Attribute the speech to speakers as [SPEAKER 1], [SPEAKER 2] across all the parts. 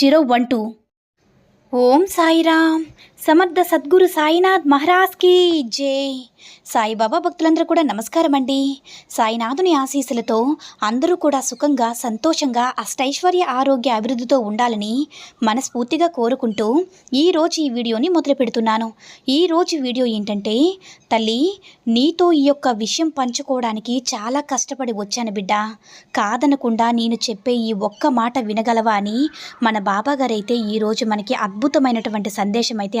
[SPEAKER 1] zero one two. Om Sairam. Samartha Sadguru Sainath మహారాజ్కి జై. సాయిబాబా భక్తులందరూ కూడా నమస్కారం అండి. సాయినాథుని ఆశీస్సులతో అందరూ కూడా సుఖంగా సంతోషంగా అష్టైశ్వర్య ఆరోగ్య అభివృద్ధితో ఉండాలని మనస్ఫూర్తిగా కోరుకుంటూ ఈరోజు ఈ వీడియోని మొదలు పెడుతున్నాను. ఈరోజు వీడియో ఏంటంటే తల్లి నీతో ఈ యొక్క విషయం పంచుకోవడానికి చాలా కష్టపడి వచ్చాను బిడ్డ. కాదనకుండా నేను చెప్పే ఈ ఒక్క మాట వినగలవా అని మన బాబాగారైతే ఈరోజు మనకి అద్భుతమైనటువంటి సందేశం అయితే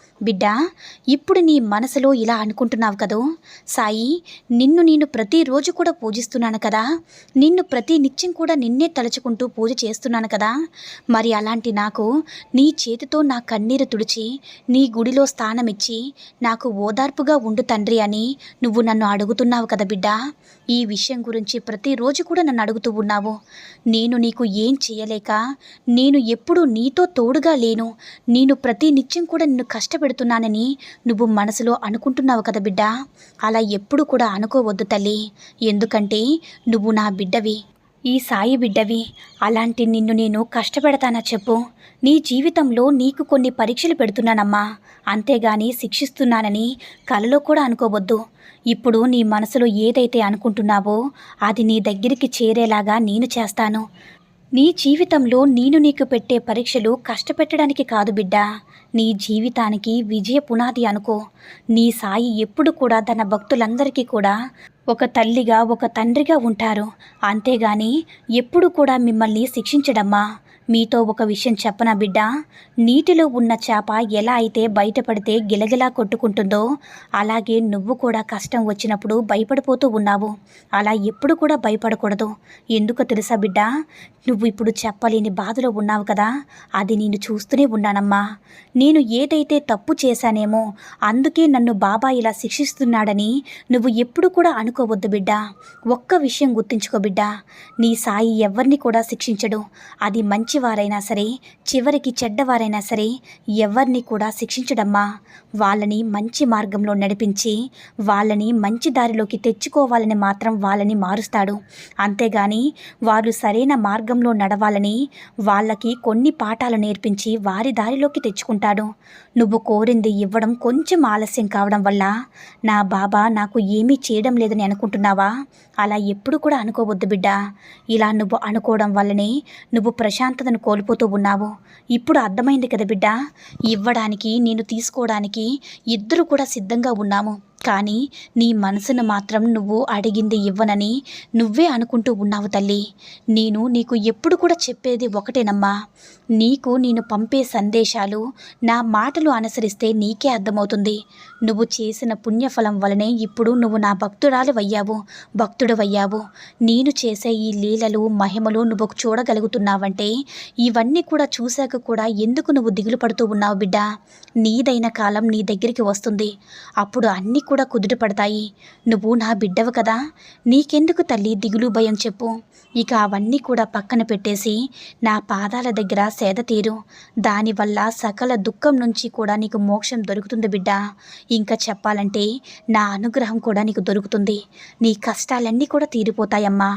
[SPEAKER 1] బిడ్డా ఇప్పుడు నీ మనసులో ఇలా అనుకుంటున్నావు కదూ? సాయి నిన్ను నేను ప్రతిరోజు కూడా పూజిస్తున్నాను కదా. నిన్ను ప్రతి నిత్యం కూడా నిన్నే తలుచుకుంటూ పూజ చేస్తున్నాను కదా. మరి అలాంటి నాకు నీ చేతితో నా కన్నీరు తుడిచి నీ గుడిలో స్థానమిచ్చి నాకు ఓదార్పుగా ఉండు తండ్రి అని నువ్వు నన్ను అడుగుతున్నావు కదా బిడ్డా. ఈ విషయం గురించి ప్రతిరోజు కూడా నన్ను అడుగుతూ ఉన్నావు. నేను నీకు ఏం చేయలేక నేను ఎప్పుడూ నీతో తోడుగా లేను. నేను ప్రతి నిత్యం కూడా నిన్ను బాధపడుతున్నానని నువ్వు మనసులో అనుకుంటున్నావు కదా బిడ్డ. అలా ఎప్పుడు కూడా అనుకోవద్దు తల్లి. ఎందుకంటే నువ్వు నా బిడ్డవి. ఈ సాయి బిడ్డవి. అలాంటి నిన్ను నేను కష్టపెడతానా చెప్పు. నీ జీవితంలో నీకు కొన్ని పరీక్షలు పెడుతున్నానమ్మా. అంతేగాని శిక్షిస్తున్నానని కలలో కూడా అనుకోవద్దు. ఇప్పుడు నీ మనసులో ఏదైతే అనుకుంటున్నావో అది నీ దగ్గరికి చేరేలాగా నేను చేస్తాను. నీ జీవితంలో నేను నీకు పెట్టే పరీక్షలు కష్టపెట్టడానికి కాదు బిడ్డ. నీ జీవితానికి విజయ పునాది అనుకో. నీ సాయి ఎప్పుడు కూడా తన భక్తులందరికీ కూడా ఒక తల్లిగా ఒక తండ్రిగా ఉంటారు. అంతేగాని ఎప్పుడు కూడా మిమ్మల్ని శిక్షించడమ్మా. మీతో ఒక విషయం చెప్పనా బిడ్డ? నీటిలో ఉన్న చేప ఎలా అయితే బయటపడితే గిలగిలా కొట్టుకుంటుందో అలాగే నువ్వు కూడా కష్టం వచ్చినప్పుడు భయపడిపోతూ ఉన్నావు. అలా ఎప్పుడు కూడా భయపడకూడదు. ఎందుకో తెలుసా బిడ్డ? నువ్వు ఇప్పుడు చెప్పలేని బాధలో ఉన్నావు కదా? అది నేను చూస్తూనే ఉన్నానమ్మా. నేను ఏదైతే తప్పు చేశానేమో అందుకే నన్ను బాబా ఇలా శిక్షిస్తున్నాడని నువ్వు ఎప్పుడు కూడా అనుకోవద్దు బిడ్డ. ఒక్క విషయం గుర్తుంచుకో బిడ్డ. నీ సాయి ఎవరిని కూడా శిక్షించడు. అది మంచి మంచివారైనా సరే చివరికి చెడ్డవారైనా సరే ఎవరిని కూడా శిక్షించడమ్మా. వాళ్ళని మంచి మార్గంలో నడిపించి వాళ్ళని మంచి దారిలోకి తెచ్చుకోవాలని మాత్రం వాళ్ళని మారుస్తాడు. అంతేగాని వారు సరైన మార్గంలో నడవాలని వాళ్ళకి కొన్ని పాఠాలు నేర్పించి వారి దారిలోకి తెచ్చుకుంటాడు. నువ్వు కోరింది ఇవ్వడం కొంచెం ఆలస్యం కావడం వల్ల నా బాబా నాకు ఏమీ చేయడం లేదని అనుకుంటున్నావా? అలా ఎప్పుడు కూడా అనుకోవద్దు బిడ్డ. ఇలా నువ్వు అనుకోవడం వల్లనే నువ్వు ప్రశాంతత ప్రశాంతతను కోల్పోతూ ఉన్నావు. ఇప్పుడు అర్థమైంది కదా బిడ్డ? ఇవ్వడానికి నేను తీసుకోవడానికి ఇద్దరు కూడా సిద్ధంగా ఉన్నాము. కానీ నీ మనసును మాత్రం నువ్వు అడిగింది ఇవ్వనని నువ్వే అనుకుంటూ ఉన్నావు తల్లి. నేను నీకు ఎప్పుడు కూడా చెప్పేది ఒకటేనమ్మా. నీకు నేను పంపే సందేశాలు నా మాటలు అనుసరిస్తే నీకే అర్థమవుతుంది. నువ్వు చేసిన పుణ్యఫలం వలనే ఇప్పుడు నువ్వు నా భక్తురాలు అయ్యావు భక్తుడు అయ్యావు నేను చేసే ఈ లీలలు మహిమలు నువ్వు చూడగలుగుతున్నావంటే ఇవన్నీ కూడా చూశాక కూడా ఎందుకు నువ్వు దిగులు పడుతూ ఉన్నావు బిడ్డ? నీదైన కాలం నీ దగ్గరికి వస్తుంది. అప్పుడు అన్నీ కూడా కుదుట పడతాయి. నువ్వు నా బిడ్డవు కదా. నీకెందుకు తల్లి దిగులు భయం చెప్పు. ఇక అవన్నీ కూడా పక్కన పెట్టేసి నా పాదాల దగ్గర సేద తీరు. దానివల్ల సకల దుఃఖం నుంచి కూడా నీకు మోక్షం దొరుకుతుంది బిడ్డ. ఇంకా చెప్పాలంటే నా అనుగ్రహం కూడా నీకు దొరుకుతుంది. నీ కష్టాలన్నీ కూడా తీరిపోతాయమ్మా.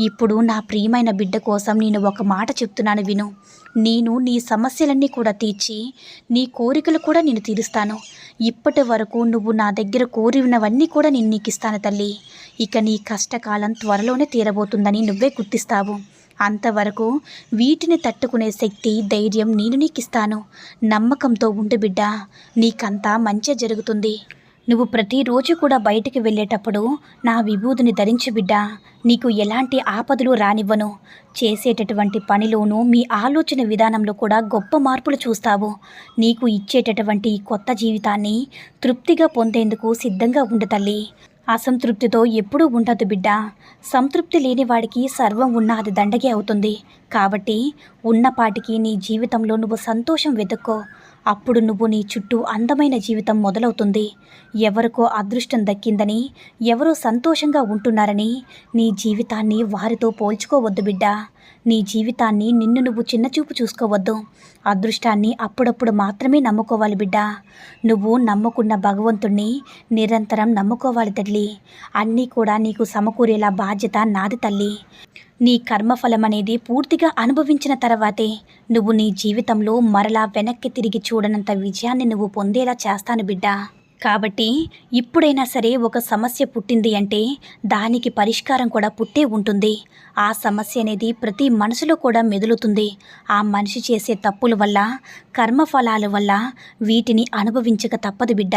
[SPEAKER 1] ఇప్పుడు నా ప్రియమైన బిడ్డ కోసం నేను ఒక మాట చెప్తున్నాను విను. నేను నీ సమస్యలన్నీ కూడా తీర్చి నీ కోరికలు కూడా నేను తీరుస్తాను. ఇప్పటి వరకు నువ్వు నా దగ్గర కోరినవన్నీ కూడా నేను నీకు ఇస్తాను తల్లి. ఇక నీ కష్టకాలం త్వరలోనే తీరబోతుందని నువ్వే గుర్తిస్తావు. అంతవరకు వీటిని తట్టుకునే శక్తి ధైర్యం నేను నీకు ఇస్తాను నమ్మకంతో ఉండు బిడ్డ. నీకంతా మంచి జరుగుతుంది. నువ్వు ప్రతిరోజు కూడా బయటికి వెళ్ళేటప్పుడు నా విభూదిని ధరించు బిడ్డా నీకు ఎలాంటి ఆపదలు రానివ్వను. చేసేటటువంటి పనిలోనూ మీ ఆలోచన విధానంలో కూడా గొప్ప మార్పులు చూస్తావు. నీకు ఇచ్చేటటువంటి ఈ కొత్త జీవితాన్ని తృప్తిగా పొందేందుకు సిద్ధంగా ఉండు తల్లి. అసంతృప్తితో ఎప్పుడూ ఉండదు బిడ్డ. సంతృప్తి లేని వాడికి సర్వం ఉన్న అది దండగే అవుతుంది. కాబట్టి ఉన్నపాటికి నీ జీవితంలో నువ్వు సంతోషం వెతుక్కో. అప్పుడు నువ్వు నీ చుట్టూ అందమైన జీవితం మొదలవుతుంది. ఎవరికో అదృష్టం దక్కిందని ఎవరో సంతోషంగా ఉంటున్నారని నీ జీవితాన్ని వారితో పోల్చుకోవద్దు బిడ్డా. నీ జీవితాన్ని నిన్ను నువ్వు చిన్నచూపు చూసుకోవద్దు. అదృష్టాన్ని అప్పుడప్పుడు మాత్రమే నమ్ముకోవాలి బిడ్డ. నువ్వు నమ్ముకున్న భగవంతుణ్ణి నిరంతరం నమ్ముకోవాలి తల్లి. అన్నీ కూడా నీకు సమకూరేలా బాధ్యత నాది తల్లి. నీ కర్మఫలం అనేది పూర్తిగా అనుభవించిన తర్వాతే నువ్వు నీ జీవితంలో మరలా వెనక్కి తిరిగి చూడనంత విజయాన్ని నువ్వు పొందేలా చేస్తాను బిడ్డా. కాబట్టి ఇప్పుడైనా సరే ఒక సమస్య పుట్టింది అంటే దానికి పరిష్కారం కూడా పుట్టే ఉంటుంది. ఆ సమస్య అనేది ప్రతి మనసులో కూడా మెదులుతుంది. ఆ మనిషి చేసే తప్పుల వల్ల కర్మఫలాల వల్ల వీటిని అనుభవించక తప్పదు బిడ్డ.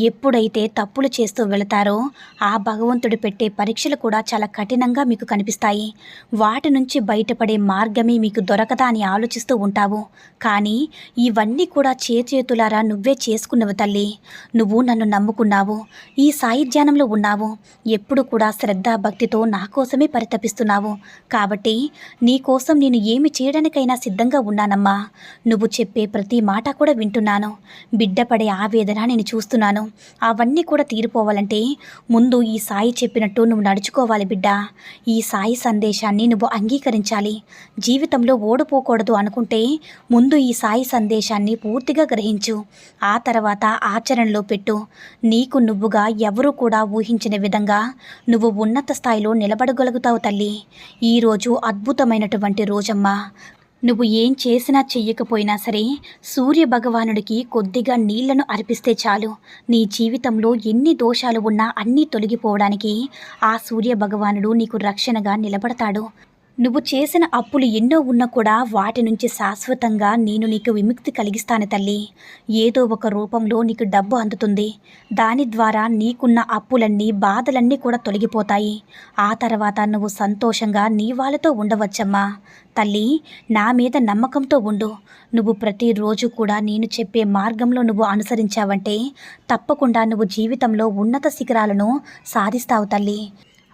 [SPEAKER 1] ఎప్పుడైతే తప్పులు చేస్తూ వెళతారో ఆ భగవంతుడు పెట్టే పరీక్షలు కూడా చాలా కఠినంగా మీకు కనిపిస్తాయి. వాటి నుంచి బయటపడే మార్గమే మీకు దొరకదా అని ఆలోచిస్తూ ఉంటావు. కానీ ఇవన్నీ కూడా చేతులారా నువ్వే చేసుకున్నవి తల్లి. నువ్వు నువ్వు నన్ను నమ్ముకున్నావు ఈ సాయి ధ్యానంలో ఉన్నావు ఎప్పుడు కూడా శ్రద్ధ భక్తితో నా కోసమే పరితపిస్తున్నావు. కాబట్టి నీ కోసం నేను ఏమి చేయడానికైనా సిద్ధంగా ఉన్నానమ్మా. నువ్వు చెప్పే ప్రతి మాట కూడా వింటున్నాను. బిడ్డపడే ఆవేదన నేను చూస్తున్నాను. అవన్నీ కూడా తీరిపోవాలంటే ముందు ఈ సాయి చెప్పినట్టు నువ్వు నడుచుకోవాలి బిడ్డ. ఈ సాయి సందేశాన్ని నువ్వు అంగీకరించాలి. జీవితంలో ఓడిపోకూడదు అనుకుంటే ముందు ఈ సాయి సందేశాన్ని పూర్తిగా గ్రహించు. ఆ తర్వాత ఆచరణలో పెట్టు నీకు నువ్వుగా ఎవరూ కూడా ఊహించిన విధంగా నువ్వు ఉన్నత స్థాయిలో నిలబడగలుగుతావు తల్లి. ఈరోజు అద్భుతమైనటువంటి రోజమ్మా. నువ్వు ఏం చేసినా చెయ్యకపోయినా సరే సూర్య భగవానుడికి కొద్దిగా నీళ్ళను అర్పిస్తే చాలు. నీ జీవితంలో ఎన్ని దోషాలు ఉన్నా అన్నీ తొలగిపోవడానికి ఆ సూర్య భగవానుడు నీకు రక్షణగా నిలబడతాడు. నువ్వు చేసిన అప్పులు ఎన్నో ఉన్నా కూడా వాటి నుంచి శాశ్వతంగా నేను నీకు విముక్తి కలిగిస్తాను తల్లి. ఏదో ఒక రూపంలో నీకు డబ్బు అందుతుంది. దాని ద్వారా నీకున్న అప్పులన్నీ బాధలన్నీ కూడా తొలగిపోతాయి. ఆ తర్వాత నువ్వు సంతోషంగా నీ వాళ్ళతో ఉండవచ్చమ్మా. తల్లి నా మీద నమ్మకంతో ఉండు. నువ్వు ప్రతిరోజు కూడా నేను చెప్పే మార్గంలో నువ్వు అనుసరించావంటే తప్పకుండా నువ్వు జీవితంలో ఉన్నత శిఖరాలను సాధిస్తావు తల్లి.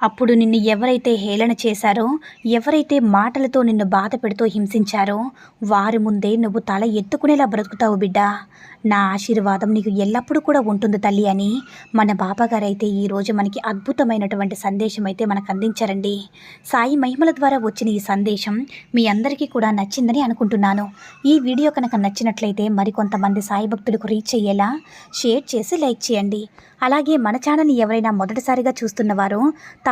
[SPEAKER 1] అప్పుడు నిన్ను ఎవరైతే హేళన చేశారో ఎవరైతే మాటలతో నిన్ను బాధ పెడుతూ హింసించారో వారి ముందే నువ్వు తల ఎత్తుకునేలా బ్రతుకుతావు బిడ్డ. నా ఆశీర్వాదం నీకు ఎల్లప్పుడూ కూడా ఉంటుంది తల్లి అని మన బాబాగారైతే ఈరోజు మనకి అద్భుతమైనటువంటి సందేశం అయితే మనకు అందించారండి. సాయి మహిమల ద్వారా వచ్చిన ఈ సందేశం మీ అందరికీ కూడా నచ్చిందని అనుకుంటున్నాను. ఈ వీడియో కనుక నచ్చినట్లయితే మరికొంతమంది సాయి భక్తులకు రీచ్ అయ్యేలా షేర్ చేసి లైక్ చేయండి. అలాగే మన ఛానల్ని ఎవరైనా మొదటిసారిగా చూస్తున్నవారు